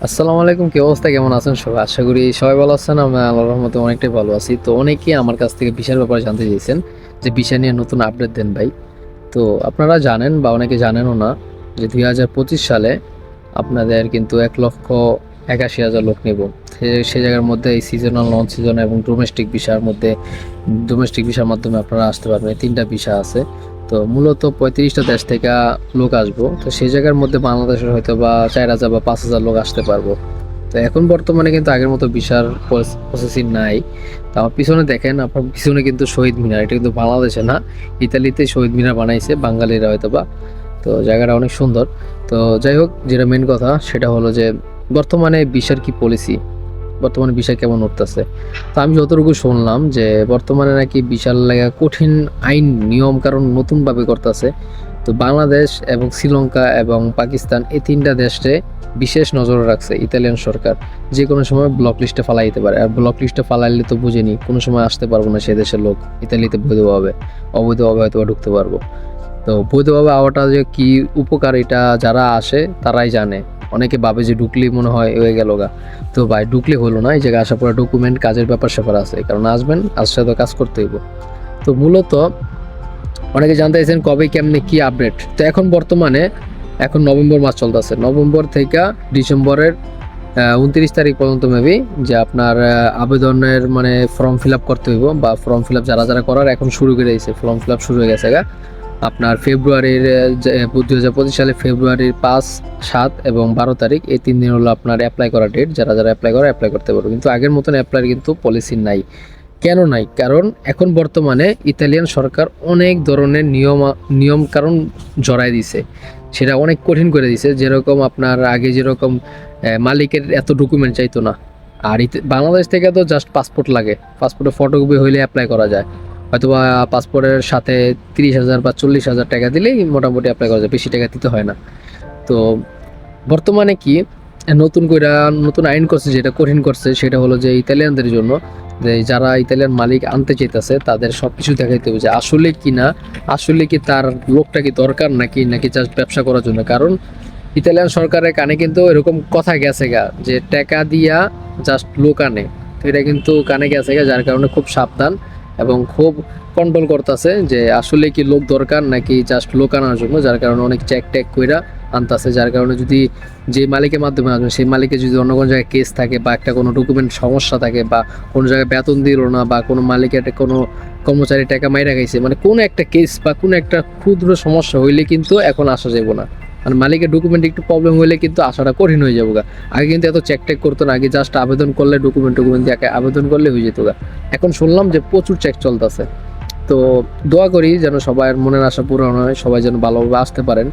আসসালামু আলাইকুম, কি অবস্থা? কেমন আছেন সবাই? আশা করি সবাই ভালো আছেন আমি আল্লাহর রহমতে অনেকটাই ভালো আছি। তো অনেকেই আমার কাছ থেকে বিশার ব্যাপারে জানতে চেয়েছেন, যে বিশা নিয়ে নতুন আপডেট দেন ভাই। তো আপনারা জানেন বা অনেকে জানেনও না, যে দুই হাজার পঁচিশ সালে আপনাদের কিন্তু এক লক্ষ একাশি হাজার লোক নেব। সে- জায়গার মধ্যে এই সিজনাল নন সিজন এবং ডোমেস্টিক ভিসার মধ্যে ডোমেস্টিক ভিসার মাধ্যমে আপনারা আসতে পারবেন। তিনটা ভিসা আছে। তো মূলত পঁয়ত্রিশটা দেশ থেকে লোক আসব। তো সেই জায়গার মধ্যে বাংলাদেশের হয়তো বা চার হাজার বা পাঁচ হাজার লোক আসতে পারব। তো এখন বর্তমানে কিন্তু আগের মতো বিশাল প্রসেসিং নাই। তো আমার পিছনে দেখেন, আপনার পিছনে কিন্তু শহীদ মিনার। এটা কিন্তু বাংলাদেশে না, ইতালিতে শহীদ মিনার বানাইছে, বাঙালিরা হয়তো বা। তো জায়গাটা অনেক সুন্দর। তো যাই হোক, যেটা মেন কথা, সেটা হলো যে বর্তমানে বিশার কি পলিসি বর্তমানে বিষয় কেমন উঠতেছে? তো আমি যতটুকু শুনলাম যে বর্তমানে নাকি বিশাল লাগা কঠিন আইন, নিয়ম কারণ নতুনভাবে করতেছে। তো বাংলাদেশ এবং শ্রীলঙ্কা এবং পাকিস্তান এই তিনটা দেশে বিশেষ নজর রাখছে ইতালিয়ান সরকার। যে কোনো সময় ব্লক লিস্টে ফালাই দিতে পারে। আর ব্লক লিস্টে ফালাইলে তো বুঝিনি, কোনো সময় আসতে পারব না সে দেশের লোক। ইতালিতে বৈধভাবে, অবৈধভাবে হয়তো ঢুকতে পারব। তো বৈধভাবে আওয়াটা যে কি উপকার, এটা যারা আসে তারাই জানে। অনেকে ভাবে যে ঢুকলেই মনে হয় হয়ে গেল গা। তো ভাই, ঢুকলে হলো না, এই জায়গায় আসার পরে ডকুমেন্ট কাজের ব্যাপার স্যাপার আছে কারণ আসবেন আসলে তো কাজ করতে হইব। তো মূলত অনেকে জানতে চাইছেন কবে কেমনে কি আপডেট তো এখন বর্তমানে, এখন নভেম্বর মাস চলতেছে। নভেম্বর থেকে ডিসেম্বরের উনত্রিশ তারিখ পর্যন্ত মেবি যে আপনার আবেদনের মানে ফর্ম ফিল আপ করতে হইব বা ফর্ম ফিল আপ যারা যারা করার এখন শুরু করে দিয়েছে। ফর্ম ফিল আপ শুরু হয়ে গেছে গা। আপনার ফেব্রুয়ারির দুই হাজার পঁচিশ সালে ফেব্রুয়ারির পাঁচ, সাত এবং বারো তারিখ, এই তিন দিন হলো আপনার অ্যাপ্লাই করা ডেট যারা যারা অ্যাপ্লাই করে অ্যাপ্লাই করতে পারবে। কিন্তু আগের মতন অ্যাপ্লাই কিন্তু পলিসি নাই। কেন নাই? কারণ এখন বর্তমানে ইতালিয়ান সরকার অনেক ধরনের নিয়ম নিয়ম কারণ জড়াই দিছে। সেটা অনেক কঠিন করে দিছে। যেরকম আপনার আগে যেরকম মালিকের এত ডকুমেন্ট চাইতো না। আর বাংলাদেশ থেকে তো জাস্ট পাসপোর্ট লাগে। পাসপোর্টে ফটোকপি হইলে অ্যাপ্লাই করা যায়। হয়তোবা পাসপোর্টের সাথে তিরিশ হাজার বা চল্লিশ হাজার টাকা দিলেই মোটামুটি অ্যাপ্লাই করা যায় বেশি টাকা দিতে হয় না। তো বর্তমানে কি, নতুন করে নতুন আইন করছে, যেটা কঠিন করছে, সেটা হলো যে ইতালিয়ানদের জন্য, যে যারা ইতালিয়ান মালিক আনতে চাইতেছে, তাদের সব কিছু দেখাইতে হবে যে আসলে কি না, আসলে কি তার লোকটা কি দরকার নাকি নাকি জাস্ট ব্যবসা করার জন্য। কারণ ইতালিয়ান সরকারের কানে কিন্তু এরকম কথা গেছে গা, যে টাকা দিয়া জাস্ট লোক আনে। তো এটা কিন্তু কানে গেছে গা, যার কারণে খুব সাবধান। এবং খুব কন্ট্রোল করতেছে যে আসলে কি লোক দরকার নাকি জাস্ট লোক আনার জন্য, যার কারণে অনেক চেক ট্যাক কইরা আনতাছে, যার কারণে যদি যে মালিকের মাধ্যমে আসবে, সেই মালিকের যদি অন্য কোনো জায়গায় কেস থাকে বা একটা কোনো ডকুমেন্ট সমস্যা থাকে বা কোনো জায়গায় বেতন দিল না বা কোনো মালিকের কোনো কর্মচারী টাকা মাইরা গেছে মানে কোনো একটা কেস বা কোনো একটা ক্ষুদ্র সমস্যা হইলে কিন্তু এখন আসা যাবে না। আর মালিকের ডকুমেন্ট একটু প্রবলেম হইলে কিন্তু আসাটা কঠিন হয়ে যাব আগে কিন্তু এত চেক টেক করতো না, আগে জাস্ট আবেদন করলে ডকুমেন্ট টকুমেন্ট দিয়ে আবেদন করলে হয়ে যেত এখন শুনলাম যে প্রচুর চেক চলতেছে। তো দোয়া করি যেন সবার মনের আশা পূরণ হয়, সবাই যেন ভালোভাবে আসতে পারেন।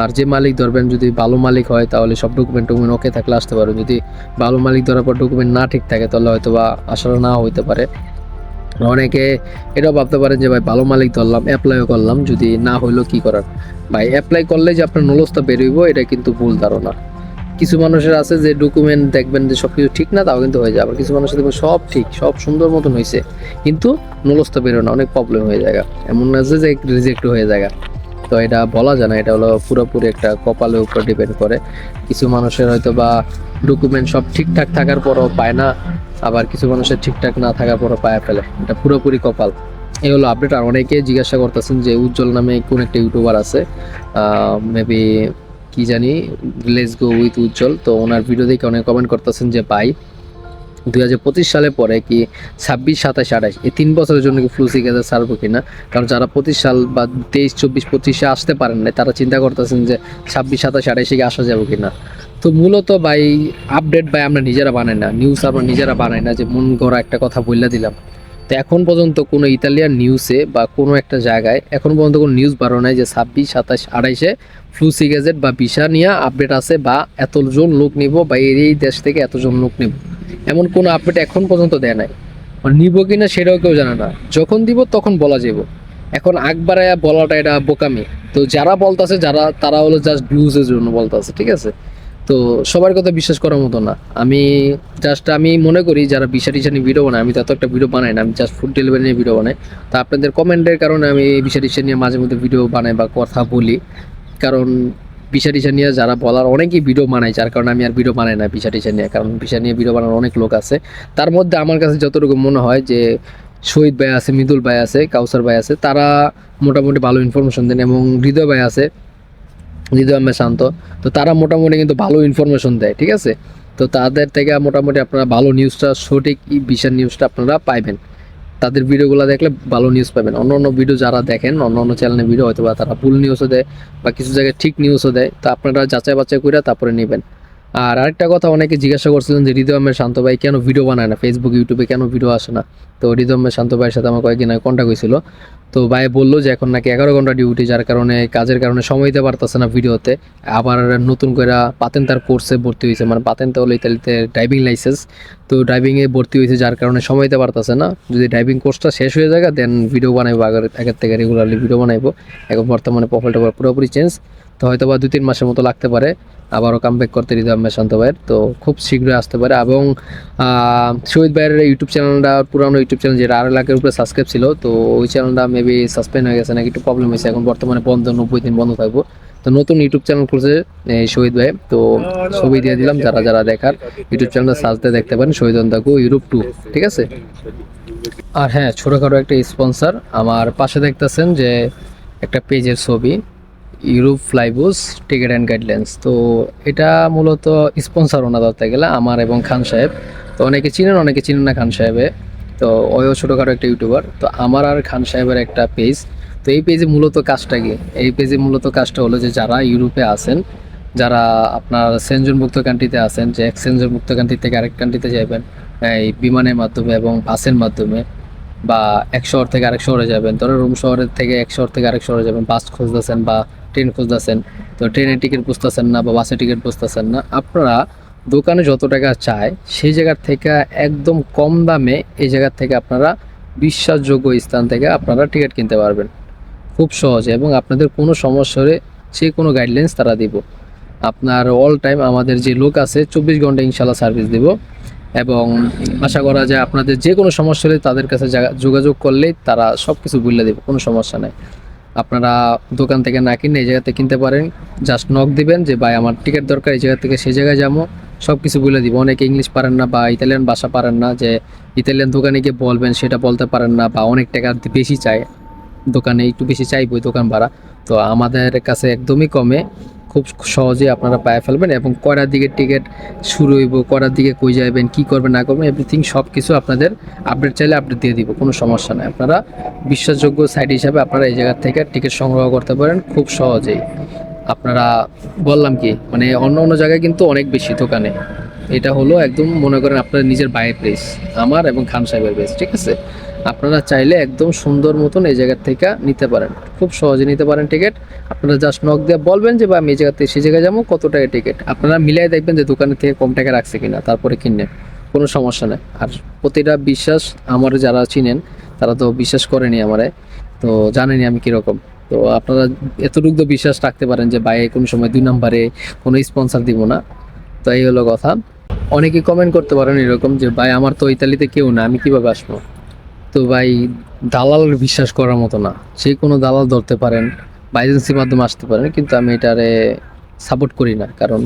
আর যে মালিক ধরবেন, যদি ভালো মালিক হয়, তাহলে সব ডকুমেন্ট টকুমেন্ট ওকে থাকলে আসতে পারবেন যদি ভালো মালিক ধরার পর ডকুমেন্ট না ঠিক থাকে, তাহলে হয়তো বা আসাটা না হইতে পারে। অনেকে এটাও ভাবতে পারেন যে, ভাই, ভালো মালিক ধরলাম অ্যাপ্লাইও করলাম, যদি না হইল কি করার? ভাই অ্যাপ্লাই করলে যে আপনার নলসটা বেরোইব এটা কিন্তু ভুল ধারণা। কিছু মানুষের আছে যে ডকুমেন্ট দেখবেন যে সব কিছু ঠিক না, তাও কিন্তু হয়ে যাবে আবার কিছু মানুষের দেখবেন সব ঠিক, সব সুন্দর মতন হয়েছে কিন্তু নলসটা বেরো না, অনেক প্রবলেম হয়ে যায় এমন না যে রিজেক্ট হয়ে যায় তো এটা বলা যায় না, এটা হলো পুরোপুরি একটা কপালের উপর ডিপেন্ড করে। কিছু মানুষের হয়তো বা ডকুমেন্ট সব ঠিকঠাক থাকার পরও পায় না, আবার কিছু মানুষের ঠিকঠাক না থাকার পরও পায় ফেলে। এটা পুরোপুরি কপাল। এই হলো আপডেট আর অনেকে জিজ্ঞাসা করতেছেন যে উজ্জ্বল নামে কোন একটা ইউটিউবার আছে মেবি কি জানি লেটস গো উইথ উজ্জ্বল, তো ওনার ভিডিও দেখে অনেক কমেন্ট করতেছেন যে, ভাই দুই হাজার পঁচিশ সালে পরে কি ছাব্বিশ, সাতাশ, আঠাশ, এই তিন বছরের জন্য কি ফ্লু সিগারেট ছাড়বো কিনা? কারণ যারা পঁচিশ সাল বা তেইশ, চব্বিশ, পঁচিশে আসতে পারেন না তারা চিন্তা করতেছেন যে ছাব্বিশ, সাতাশ, আঠাশে কি আসা যাবে কিনা। তো মূলত ভাই আপডেট ভাই আমরা নিজেরা বানাই না নিউজ আমরা নিজেরা বানাই না যে মন গড়া একটা কথা বললে দিলাম। তো এখন পর্যন্ত কোনো ইতালিয়ান নিউজে বা কোনো একটা জায়গায়, এখন পর্যন্ত কোনো নিউজ বারো নাই যে ছাব্বিশ, সাতাশ, আড়াইশে ফ্লু সিগারেট বা ভিসা নিয়ে আপডেট আছে বা এতজন লোক নিব বা এই দেশ থেকে এতজন লোক নিব। এমন কোনো আপডেট এখন পর্যন্ত দেয় নাই। নিব কিনা সেটাও কেউ জানে না। যখন দিব তখন বলা যাব এখন আকবারে বলাটা এটা বোকামি। তো যারা বলতাছে, যারা, তারা হলো জাস্ট ভিউজের জন্য বলতাছে, ঠিক আছে? তো সবার কথা বিশ্বাস করার মতো না। আমি জাস্ট আমি মনে করি যারা বিশা টিশা নিয়ে ভিডিও বানায়, আমি তত একটা ভিডিও বানাই না, আমি জাস্ট ফুড ডেলিভারি নিয়ে ভিডিও বানাই। তা আপনাদের কমেন্টের কারণে আমি বিশা টিশা নিয়ে মাঝে মধ্যে ভিডিও বানাই বা কথা বলি। কারণ বিষা টিসা নিয়ে যারা বলার অনেকেই ভিডিও বানায়, যার কারণে আমি আর ভিডিও বানাই না বিষা টিসা নিয়ে। কারণ বিষা নিয়ে ভিডিও বানানোর অনেক লোক আছে। তার মধ্যে আমার কাছে যতটুকু মনে হয় যে শহীদ ভাই আছে, মৃদুল ভাই আছে, কাউসার ভাই আছে, তারা মোটামুটি ভালো ইনফরমেশন দেন এবং হৃদয় ভাই আছে। হৃদয় আহমেদ শান্ত। তো তারা মোটামুটি কিন্তু ভালো ইনফরমেশন দেয়, ঠিক আছে? তো তাদের থেকে মোটামুটি আপনারা ভালো নিউজটা সঠিক বিশাল নিউজটা আপনারা পাইবেন। তাদের ভিডিওগুলো দেখলে ভালো নিউজ পাবেন। অন্য অন্য ভিডিও যারা দেখেন, অন্য অন্য চ্যানেলের ভিডিও হয়তো বা তারা ভুল নিউজও দেয় বা কিছু জায়গায় ঠিক নিউজও দেয়, তো আপনারা যাচাই বাছাই করে তারপরে নেবেন। আর আরেকটা কথা অনেকে জিজ্ঞাসা করছিলেন যে হৃদয় আহমেদ শান্ত ভাই কেন ভিডিও বানায় না? ফেসবুক ইউটিউবে কেন ভিডিও আসে না? তো হৃদয় আহমেদ শান্ত ভাইয়ের সাথে আমার কয়েকদিন আগে কন্ট্যাক্ট হয়েছিল। তো ভাই বলল যে এখন নাকি এগারো ঘণ্টা ডিউটি যার কারণে কাজের কারণে সময় দিতে পারতেছে না ভিডিওতে আবার নতুন করে পাতেন তার কোর্সে ভর্তি হয়েছে। মানে পাতেন তো হলো ইতালিতে ড্রাইভিং লাইসেন্স তো ড্রাইভিংয়ে ভর্তি হয়েছে, যার কারণে সময় দিতে পারতেছে না। যদি ড্রাইভিং কোর্সটা শেষ হয়ে যায় দেন ভিডিও বানাইবো, আগের আগের থেকে রেগুলারলি ভিডিও বানাইবো। এখন বর্তমানে প্রোফাইলটা পুরোপুরি চেঞ্জ তো হয়তো বা দু তিন মাসের মতো লাগতে পারে। আবারও কামব্যাক করতে হৃদয় আহমেদ শান্ত ভাইয়ের। তো খুব শীঘ্রই আসতে পারে এবং শহীদ ভাইয়ের ইউটিউব চ্যানেলটা পুরানো ইউটিউব চ্যানেল যেটা আড়াই লাখের উপরে সাবস্ক্রাইব ছিল, তো ওই চ্যানেলটা মেবি সাসপেন্ড হয়ে গেছে নাকি একটু প্রবলেম হয়েছে। এখন বর্তমানে বন্ধ, নব্বই দিন বন্ধ থাকব। তো নতুন ইউটিউব চ্যানেল খুলছে এই শহীদ ভাই। তো ছবি দিয়ে দিলাম, যারা যারা দেখার ইউটিউব চ্যানেলটা দিয়ে দেখতে পারেন, শহীদ অন্তাকু ইউরোপ টু ঠিক আছে? আর হ্যাঁ ছোটোখাটো একটা স্পন্সর আমার পাশে দেখতেছেন যে একটা পেজের ছবি। Europe Flybus ticket and guidelines তো এটা মূলত স্পন্সর ওনা ধরতে গেলে আমার এবং খান সাহেব। তো অনেকে চিনেন অনেকে চিনেন না খান সাহেবে। তো ওইও ছোটোখাটো একটা ইউটিউবার তো আমার আর খান সাহেবের একটা পেজ তো এই পেজে মূলত কাজটা কি? এই পেজে মূলত কাজটা হলো যে যারা ইউরোপে আছেন, যারা আপনার সেনজনমুক্ত কান্ট্রিতে আছেন, যে এক সেনজনমুক্ত কান্ট্রি থেকে আরেক কান্ট্রিতে যাবেন এই বিমানের মাধ্যমে এবং বাসের মাধ্যমে, বা এক শহর থেকে আরেক শহরে যাবেন। ধরো রুম শহরের থেকে এক শহর থেকে আরেক শহরে যাবেন, বাস খুঁজতেছেন বা ট্রেন খুঁজতেছেন, তো ট্রেনের টিকিট বুঝতেছেন না বা বাসের টিকিট বুঝতেছেন না, আপনারা দোকানে যত টাকা চায় সেই জায়গার থেকে একদম কম দামে এই জায়গার থেকে আপনারা বিশ্বাসযোগ্য স্থান থেকে আপনারা টিকিট কিনতে পারবেন। খুব সহজে এবং আপনাদের কোনো সমস্যা হলে সে কোনো গাইডলাইন্স তারা দিব। আপনার অল টাইম আমাদের যে লোক আছে চব্বিশ ঘণ্টা ইনশাল্লাহ সার্ভিস দিব এবং আশা করা যায় আপনাদের যে কোনো সমস্যা হলে তাদের কাছে যোগাযোগ করলেই তারা সব কিছু বলে দেবে, কোনো সমস্যা নেই। আপনারা দোকান থেকে না কিনে এই জায়গাতে কিনতে পারেন। জাস্ট নক দিবেন যে, ভাই, আমার টিকিট দরকার, এই জায়গা থেকে সেই জায়গায় যাব। সব কিছু বলে দিব। অনেকে ইংলিশ পারেন না বা ইতালিয়ান ভাষা পারেন না যে ইতালিয়ান দোকানে গিয়ে বলবেন, সেটা বলতে পারেন না বা অনেক টাকা বেশি চায়। দোকানে একটু বেশি চাইবই দোকান ভাড়া। তো আমাদের কাছে একদমই কমে। খুব সহজে আপনারা পায়ে ফেলবেন এবং কয়টার দিকে টিকিট শুরু হইব কয়টার দিকে কই যাবেন কী করবেন, না করবেন এভরিথিং সব কিছু আপনাদের আপডেট চাইলে আপডেট দিয়ে দিব, কোনো সমস্যা নেই। আপনারা বিশ্বাসযোগ্য সাইট হিসাবে আপনারা এই জায়গা থেকে টিকিট সংগ্রহ করতে পারেন খুব সহজেই। আপনারা বললাম কি মানে অন্য অন্য জায়গায় কিন্তু অনেক বেশি দোকানে। এটা হলো একদম মনে করেন আপনার নিজের বাইরের প্লেস আমার এবং খান সাহেবের প্লেস ঠিক আছে? আপনারা চাইলে একদম সুন্দর মতন এই জায়গার থেকে নিতে পারেন। খুব সহজে নিতে পারেন টিকিট আপনারা জাস্ট নক দিয়ে বলবেন যে বা আমি এই জায়গা থেকে সেই জায়গায় যাব, কত টাকা টিকিট আপনারা মিলাই দেখবেন যে দোকানের থেকে কম টাকা রাখছে কিনা, তারপরে কিনবেন কোনো সমস্যা নেই। আর প্রতিটা বিশ্বাস আমার যারা চিনেন, তারা তো বিশ্বাস করেনি আমারে, তো জানেনি আমি কীরকম। তো আপনারা এতটুকু তো বিশ্বাস রাখতে পারেন যে, ভাই, কোনো সময় দুই নম্বরে কোনো স্পন্সর দিব না। তো এই হলো কথা। অনেকে কমেন্ট করতে পারেন এরকম যে, ভাই, আমার তো ইতালিতে কেউ না, আমি কীভাবে আসব? তো ভাই দালাল বিশ্বাস করার মতো না। যে কোনো দালাল ধরতে পারেন বা এজেন্সির মাধ্যমে আসতে পারেন, কিন্তু আমি এটারে সাপোর্ট করি না। কারণ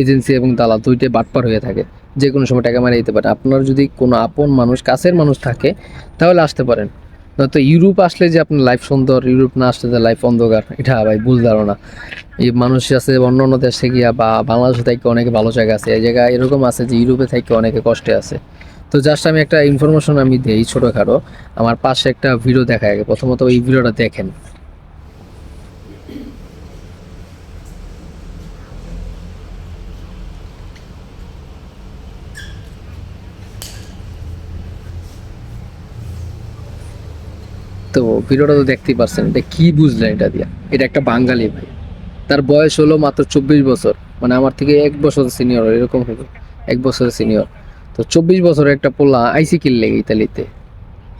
এজেন্সি এবং দালাল দুইটাই বাটপার হয়ে থাকে। যে কোনো সময় টাকা মারা দিতে পারে। আপনার যদি কোনো আপন মানুষ, কাছের মানুষ থাকে, তাহলে আসতে পারেন। নয়তো ইউরোপ আসলে যে আপনার লাইফ সুন্দর, ইউরোপ না আসলে লাইফ অন্ধকার, এটা ভাই ভুল ধারণা। এই মানুষ আছে অন্য অন্য দেশে গিয়া বা বাংলাদেশে থেকে অনেক ভালো জায়গা আছে। এই জায়গায় এরকম আছে যে ইউরোপে থেকে অনেকে কষ্টে আছে। তো জাস্ট আমি একটা ইনফরমেশন আমি দেই ছোটোখাটো। আমার পাশে একটা ভিডিও দেখা যায় প্রথমত এই ভিডিওটা দেখেন। তো ভিডিওটা তো দেখতেই পারছেন এটা কি বুঝলেন এটা দিয়া? এটা একটা বাঙালি ভাই। তার বয়স হলো মাত্র চব্বিশ বছর। মানে আমার থেকে এক বছর সিনিয়র এরকম হবে এক বছরের সিনিয়র তো চব্বিশ বছরের একটা পোলা আইসি কিনলে ইতালিতে।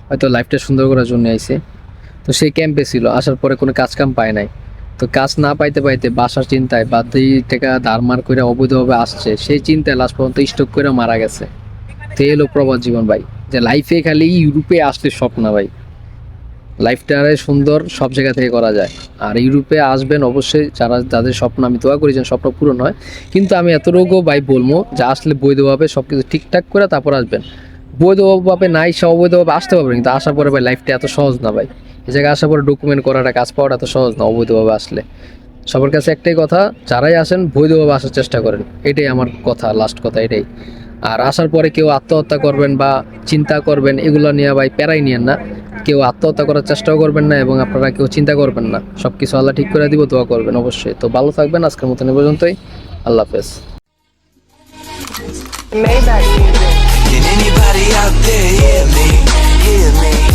হয়তো লাইফটা সুন্দর করার জন্য আইসে। তো সেই ক্যাম্পে ছিল, আসার পরে কোনো কাজ কাম পায় নাই। তো কাজ না পাইতে পাইতে বাসার চিন্তায় বাদ দুই টাকা দার মার করে অবৈধভাবে আসছে। সেই চিন্তায় লাস্ট পর্যন্ত স্টক করে মারা গেছে। তো এলো প্রবাদ জীবন ভাই। যে লাইফে খালি ইউরোপে আসলে স্বপ্ন ভাই। লাইফটা সুন্দর সব জায়গা থেকে করা যায়। আর ইউরোপে আসবেন অবশ্যই যারা, যাদের স্বপ্ন, আমি দোয়া করি যেন স্বপ্ন পূরণ হয়। কিন্তু আমি এতটুকু ভাই বলব যে আসলে বৈধভাবে সব কিছু ঠিকঠাক করে তারপর আসবেন। বৈধভাবে নাই সে অবৈধভাবে আসতে পারবেন, কিন্তু আসার পরে ভাই লাইফটা এত সহজ না ভাই। এই জায়গায় আসার পরে ডকুমেন্ট করাটা কাজ পাওয়াটা এত সহজ না অবৈধভাবে আসলে। সবার কাছে একটাই কথা, যারাই আসেন বৈধভাবে আসার চেষ্টা করেন। এটাই আমার কথা লাস্ট কথা এটাই। আর আসার পরে কেউ আত্মহত্যা করবেন বা চিন্তা করবেন, এগুলো নিয়ে ভাই প্যারাই নিয়েন না। কেউ আত্মহত্যা করার চেষ্টাও করবেন না এবং আপনারা কেউ চিন্তা করবেন না সব কিছু আল্লাহ ঠিক করে দিব দোয়া করবেন অবশ্যই তো ভালো থাকবেন আজকের মতন এ পর্যন্তই আল্লাহ হাফেজ Maybach music. Can anybody out there hear me? Hear me?